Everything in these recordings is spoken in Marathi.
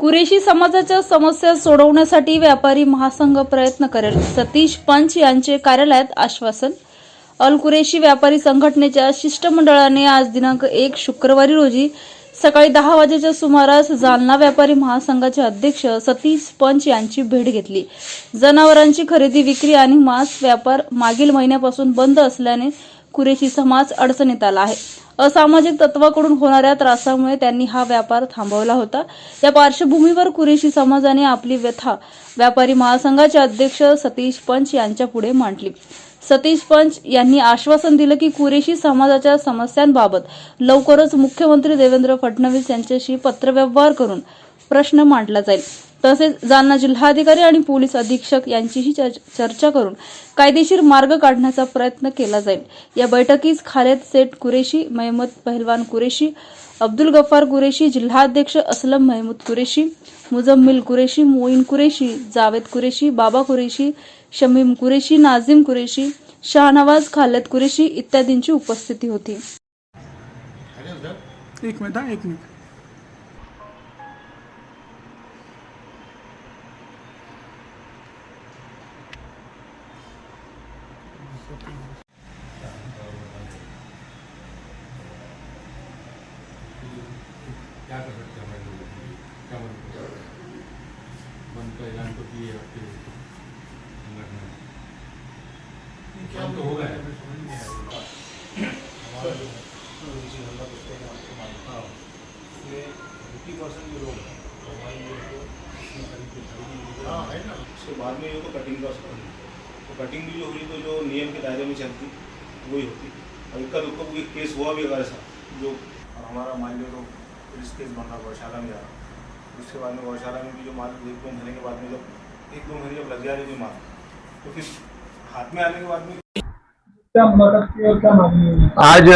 कुरेशी समाजाच्या समस्या सोडवण्यासाठी व्यापारी महासंघ प्रयत्न करेल. सतीश पंच यांचे कार्यालयात आश्वासन. अल कुरेशी व्यापारी संघटनेच्या शिष्टमंडळाने आज दिनांक एक शुक्रवारी रोजी सकाळी दहा वाजेच्या सुमारास जालना व्यापारी महासंघाचे अध्यक्ष सतीश पंच यांची भेट घेतली. जनावरांची खरेदी विक्री आणि मांस व्यापार मागील महिन्यापासून बंद असल्याने कुरेशी समाज अडचणीत आला आहे. असामाजिक तत्वाकडून होणाऱ्या त्रासामुळे त्यांनी हा व्यापार थांबवला होता. या पार्श्वभूमीवर कुरेशी समाजाने आपली व्यथा व्यापारी महासंघाचे अध्यक्ष सतीश पंच यांच्या पुढे मांडली. सतीश पंच यांनी आश्वासन दिलं की कुरेशी समाजाच्या समस्यांबाबत लवकरच मुख्यमंत्री देवेंद्र फडणवीस यांच्याशी पत्रव्यवहार करून प्रश्न मांडला जाईल. तसेच जालना जिल्हाधिकारी आणि पोलीस अधीक्षक यांचीही चर्चा करून कायदेशीर मार्ग काढण्याचा प्रयत्न केला जाईल. या बैठकीस खालेद सेठ कुरेशी महमद पहलवान कुरेशी अब्दुल गफ्फार कुरेशी जिल्हाध्यक्ष असलम महमूद कुरेशी मुजम्मिल कुरेशी मोईन कुरेशी जावेद कुरेशी बाबा कुरेशी शमीम कुरेशी नाझिम कुरेशी शाहनवाज खालेद कुरेशी इत्यादींची उपस्थिती होती. एक मिनिट एक मिनिट. क्या कर सकते हैं हमारे लोगों के लिए क्या मदद कर सकते हैं बंद का ऐलान तो किए आपके संगठन ने। क्या तो होगा है फिफ्टी परसेंट जो लोग हैं हमारे लोग को इसमें खरीद के खरीदी हाँ है ना उसके बाद में ये तो कटिंग का उसका तो कटिंग भी जो हुई तो जो नियम के दायरे में चलती वही होती। और इक्का दुक्का कोई केस हुआ भी अगर ऐसा जो और हमारा मान लो तो पुलिस केस बन रहा गौशाला में जा रहा उसके बाद में गौशाला में भी जो माल एक दो महीने के बाद में जब एक दो महीने जब लग जा रही थी माल तो फिर हाथ में आने के बाद में क्या मदद की और क्या मागणी आज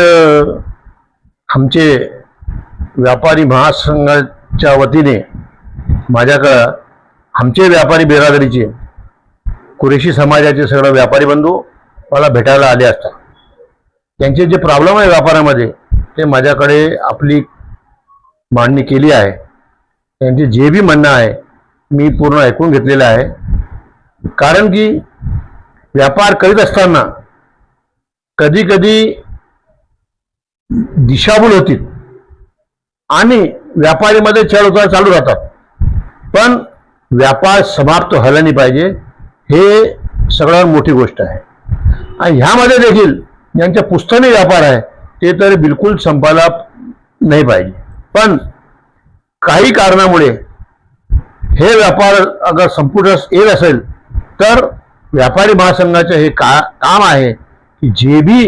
आमचे व्यापारी महासंघाच्या वतीने माझ्याकडं आमचे व्यापारी बिरादरीचे कुरेशी समाजाचे सगळं व्यापारी बंधू मला भेटायला आले असतात. त्यांचे जे प्रॉब्लेम आहे व्यापारामध्ये ते माझ्याकडे आपली मांडणी केली आहे. त्यांचे जे बी म्हणणं आहे मी पूर्ण ऐकून घेतलेलं आहे. कारण की व्यापार करीत असताना कधी कधी दिशाभूल होतील आणि व्यापारीमध्ये चढ उतार चालू राहतात. पण व्यापार समाप्त व्हायला नाही पाहिजे. हे सगळ्यात मोठी गोष्ट आहे. आणि ह्यामध्ये देखील ज्यांच्या पुस्तकी व्यापार आहे ते तर बिलकुल संपायला नाही पाहिजे. पण काही कारणामुळे हे व्यापार अगर संपुष्टात येत असेल तर व्यापारी महासंघाचं हे का काम आहे की जे बी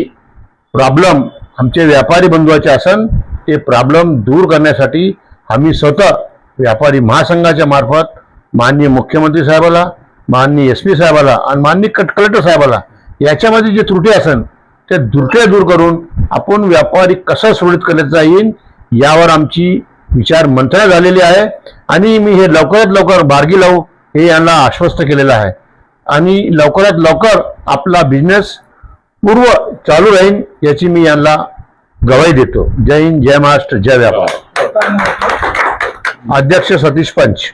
प्रॉब्लेम आमचे व्यापारी बंधूचे असन ते प्रॉब्लेम दूर करण्यासाठी आम्ही स्वतः व्यापारी महासंघाच्या मार्फत माननीय मुख्यमंत्री साहेबाला माननीय एस पी साहेबाला आणि माननीय कट कलेक्टर साहेबाला याच्यामध्ये जे त्रुटी असन त्या त्रुट्या दूर करून आपण व्यापारी कसं सुरळीत करण्याचा येईल यावर आमची विचार मंथना झालेली आहे. आणि मी हे लवकरात लवकर बारगी लावू हे यांना आश्वस्त केलेलं आहे. आणि लवकरात लवकर आपला बिझनेस पूर्व चालू राहील याची मी यांना गवाही देतो. जय हिंद जय महाराष्ट्र जय व्यापार. अध्यक्ष सतीश पंच.